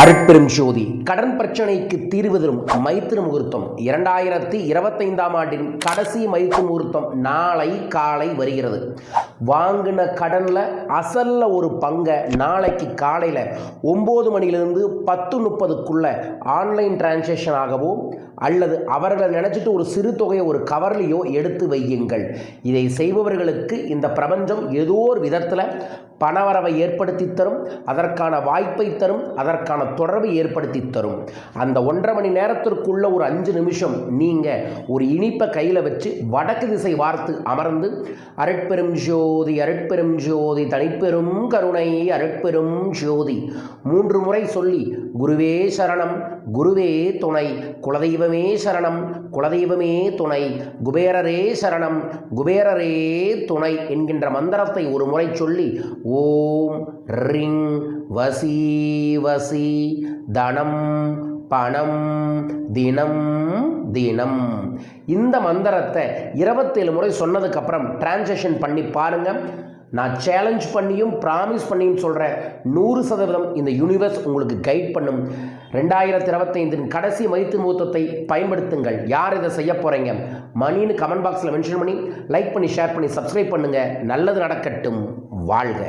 அருட்பெரும் ஜோதி. கடன் பிரச்சனைக்கு தீர்வு தரும் மைத்திரு முகூர்த்தம். இரண்டாயிரத்தி இருபத்தைந்தாம் ஆண்டின் கடைசி மைத்திரு முகூர்த்தம் நாளை காலை வருகிறது. வாங்கின கடனில் அசல்ல ஒரு பங்கை நாளைக்கு காலையில் ஒம்பது மணிலிருந்து பத்து முப்பதுக்குள்ள ஆன்லைன் டிரான்சாக்ஷன் ஆகவோ அல்லது அவர்களை நினச்சிட்டு ஒரு சிறு தொகையை ஒரு கவர்லையோ எடுத்து வையுங்கள். இதை செய்பவர்களுக்கு இந்த பிரபஞ்சம் ஏதோ ஒரு விதத்தில் பணவரவை ஏற்படுத்தி தரும் அதற்கான வாய்ப்பை தரும் அதற்கான தொடர்பை ஏற்படுத்தி தரும். அந்த ஒன்றரை மணி நேரத்திற்குள்ள ஒரு அஞ்சு நிமிஷம் நீங்கள் ஒரு இனிப்பை கையில் வச்சு வடக்கு திசை வார்த்து அமர்ந்து அருட்பெரும் ஜோதி அருட்பெரும் ஜோதி தனிப்பெரும் கருணை அருட்பெரும் ஜோதி மூன்று முறை சொல்லி குருவே சரணம் குருவே துணை குலதெய்வமே சரணம் குலதெய்வமே துணை குபேரரே சரணம் குபேரரே துணை என்கின்ற மந்திரத்தை ஒரு முறை சொல்லி ஓம் ரிங் வசி வசி தனம் பணம் தினம் தினம். இந்த மந்திரத்தை இருபத்தேழு முறை சொன்னதுக்கப்புறம் டிரான்சாக்ஷன் பண்ணி பாருங்கள் நான் சேலஞ்ச் பண்ணியும் ப்ராமிஸ் பண்ணியும் சொல்கிறேன் நூறு சதவீதம் இந்த யூனிவர்ஸ் உங்களுக்கு கைட் பண்ணும். ரெண்டாயிரத்தி இருபத்தைந்தின் கடைசி மைத்து முகூர்த்தத்தை பயன்படுத்துங்கள். யார் இதை செய்ய போகிறீங்க மணின்னு கமெண்ட் பாக்ஸில் மென்ஷன் பண்ணி லைக் பண்ணி ஷேர் பண்ணி சப்ஸ்கிரைப் பண்ணுங்கள் நல்லது நடக்கட்டும். வாழ்க.